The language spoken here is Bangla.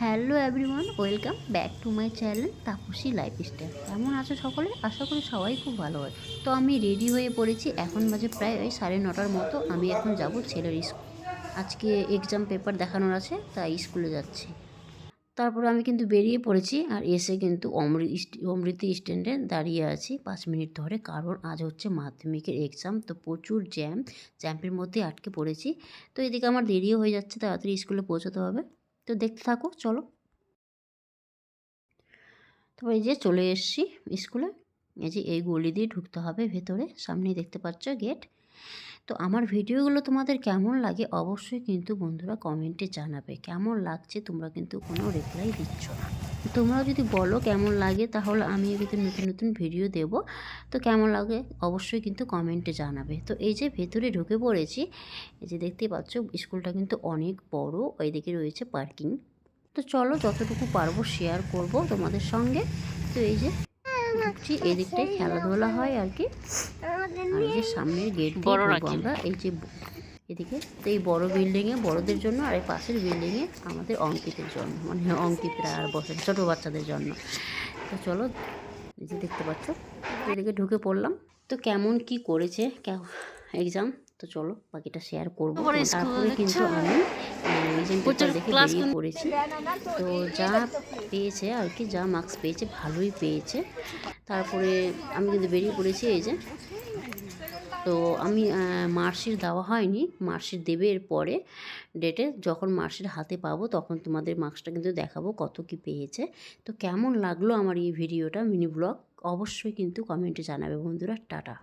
Hello everyone, welcome back to my channel Tapasi lifestyle. কেমন আছো সকলে? আশা করি সবাই খুব ভালো হয় তো আমি রেডি হয়ে পড়েছি, এখন বাজে প্রায় ওই সাড়ে নটার মতো। আমি এখন যাব ছেলের স্কুল। আজকে এক্সাম পেপার দেখানোর আছে, তাই স্কুলে যাচ্ছি। তারপর আমি কিন্তু বেরিয়ে পড়েছি, আর এসে কিন্তু অমৃত অমৃতি স্ট্যান্ডে দাঁড়িয়ে আছি। পাঁচ মিনিট ধরে, কারণ আজ হচ্ছে মাধ্যমিকের এক্সাম তো প্রচুর জ্যাম জ্যাম্পের মধ্যে আটকে পড়েছি। তো এদিকে আমার দেরিও হয়ে যাচ্ছে, তাড়াতাড়ি স্কুলে পৌঁছতে হবে। তো দেখতে থাকো, চলো। তো এই যে চলে এসছি স্কুলে। এই যে এই গলি দিয়ে ঢুকতে হবে ভেতরে সামনে দেখতে পাচ্ছ গেট। তো আমার ভিডিওগুলো তোমাদের কেমন লাগে অবশ্যই কিন্তু বন্ধুরা কমেন্টে জানাবে। কেমন লাগছে তোমরা কিন্তু কোনো রিপ্লাই দিচ্ছ না। তোমরাও যদি বলো কেমন লাগে তাহলে আমি কিন্তু নতুন নতুন ভিডিও দেব। তো কেমন লাগে অবশ্যই কিন্তু কমেন্টে জানাবে। তো এই যে ভেতরে ঢুকে পড়েছি, এই যে দেখতেই পাচ্ছ স্কুলটা কিন্তু অনেক বড়, ওইদিকে রয়েছে পার্কিং তো চলো যতটুকু পারব শেয়ার করব তোমাদের সঙ্গে। তো এই যে এই খেলাধুলা হয় আর কি। আর এই যে সামনের গেট বড় আমরা এই যে এদিকে তো এই বড় বিল্ডিংয়ে বড়দের জন্য আর এই পাশের বিল্ডিংয়ে আমাদের অঙ্কিতের জন্য মানে অঙ্কিতরা আর বসে ছোটো বাচ্চাদের জন্য তো চলো এই যে দেখতে পাচ্ছ এদিকে ঢুকে পড়লাম। তো কেমন কি করেছে এক্সাম তো চলো বাকিটা শেয়ার করব। তারপরে কিন্তু আমি পেপার দেখে বেরিয়ে পড়েছি। তো যা পেয়েছে আর কি যা মার্কস পেয়েছে ভালোই পেয়েছে। তারপরে আমি কিন্তু বেরিয়ে পড়েছি এই যে। তো আমি মার্কশিট দেওয়া হয়নি। মার্কশিট দেবে এর পরে ডেটে যখন মার্কশিট হাতে পাবো তখন তোমাদের মার্কসটা কিন্তু দেখাবো কত কি পেয়েছে। তো কেমন লাগল আমার এই ভিডিওটা মিনি ব্লগ অবশ্যই কিন্তু কমেন্টে জানাবে বন্ধুরা। টাটা।